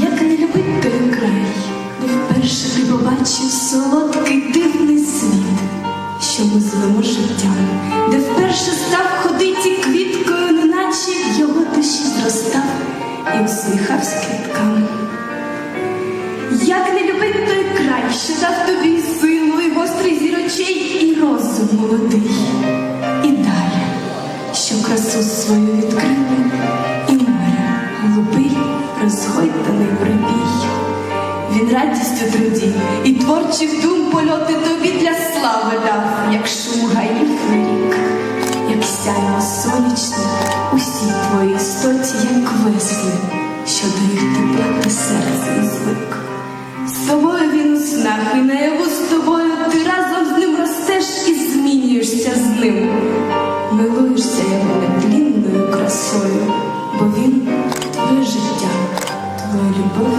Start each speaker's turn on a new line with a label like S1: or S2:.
S1: Як не любить той край, де вперше ти побачив солодкий дивний світ, що ми звемо життям, де вперше став ходити квіткою, неначе в його душі зростав і усміхався квітками. Як не любить той край, що дав тобі силу і гострий зірочей, і розум молодий, і далі, що красу свою відкрили, і море голубий розходить радістю труді і творчих дум польоти тобі для слави дав, як шум гаїв рік, як сяйво сонячне, усій твоїй істоті, як весни, що до їх тепла ти серцем звик. З тобою він у снах і наяву з тобою ти разом з ним ростеш і змінюєшся з ним. Милуєшся його нетлінною красою, бо він твоє життя, твоя любов